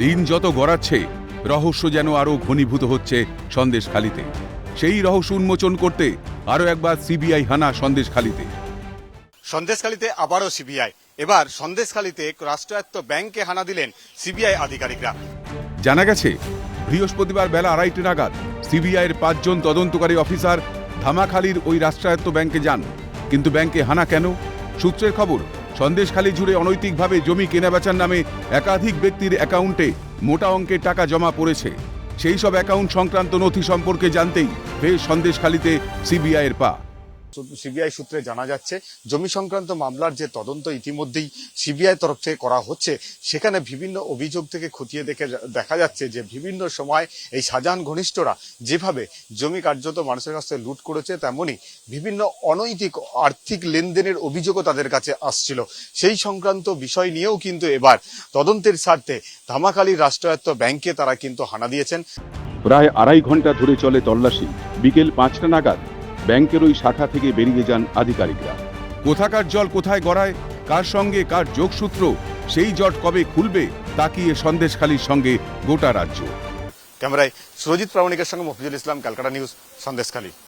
দিন যত গড়াচ্ছে রহস্য যেন আরও ঘনীভূত হচ্ছে সন্দেশখালিতে। সেই রহস্য উন্মোচন করতে আরও একবার সিবিআই হানা সন্দেশখালিতে। সন্দেশখালিতে আবারও সিবিআই। এবার সন্দেশখালীতে রাষ্ট্রায়ত্ত ব্যাংকে হানা দিলেন সিবিআই আধিকারিকরা। জানা গেছে বৃহস্পতিবার বেলা আড়াইটে নাগাদ সিবিআইয়ের পাঁচজন তদন্তকারী অফিসার ধামাখালির ওই রাষ্ট্রায়ত্ত ব্যাংকে যান। কিন্তু ব্যাংকে হানা কেন? সূত্রের খবর সন্দেশখালী জুড়ে অনৈতিকভাবে জমি কেনাবেচার নামে একাধিক ব্যক্তির অ্যাকাউন্টে মোটা অঙ্কের টাকা জমা পড়েছে। সেই সব অ্যাকাউন্ট সংক্রান্ত নথি সম্পর্কে জানতেই বেশ সন্দেশখালীতে সিবিআইয়ের পা। সিবিআই সূত্রে জানা যাচ্ছে, জমি সংক্রান্ত মামলার যে তদন্ত ইতিমধ্যেই সিবিআই তরফ থেকে করা হচ্ছে, সেখানে বিভিন্ন অভিযোগ থেকে খতিয়ে দেখে দেখা যাচ্ছে যে বিভিন্ন সময় এই শাহজাহান ঘনিষ্ঠরা যেভাবে জমি কার্যত মানুষের কাছ থেকে লুট করেছে, তেমনি বিভিন্ন অনৈতিক আর্থিক লেনদেনের অভিযোগও তাদের কাছে আসছিল। সেই সংক্রান্ত বিষয় নিয়েও কিন্তু এবার তদন্তের স্বার্থে ধামাখালী রাষ্ট্রায়ত্ত ব্যাংকে তারা কিন্তু হানা দিয়েছেন। প্রায় আড়াই ঘণ্টা ধরে চলে তল্লাশি, বিকেল পাঁচটা নাগাদ ব্যাংকের ওই শাখা থেকে বেরিয়ে যান আধিকারিকরা। কোথাকার জল কোথায় গড়ায় কার সঙ্গে কার যোগসূত্র সেই জট কবে খুলবে তাকিয়ে সন্দেশখালীর সঙ্গে গোটা রাজ্য। ক্যামেরায় সুরজিৎ প্রামাণিকের সঙ্গে মফিজুল ইসলাম ক্যালকাটা নিউজ সন্দেশখালী।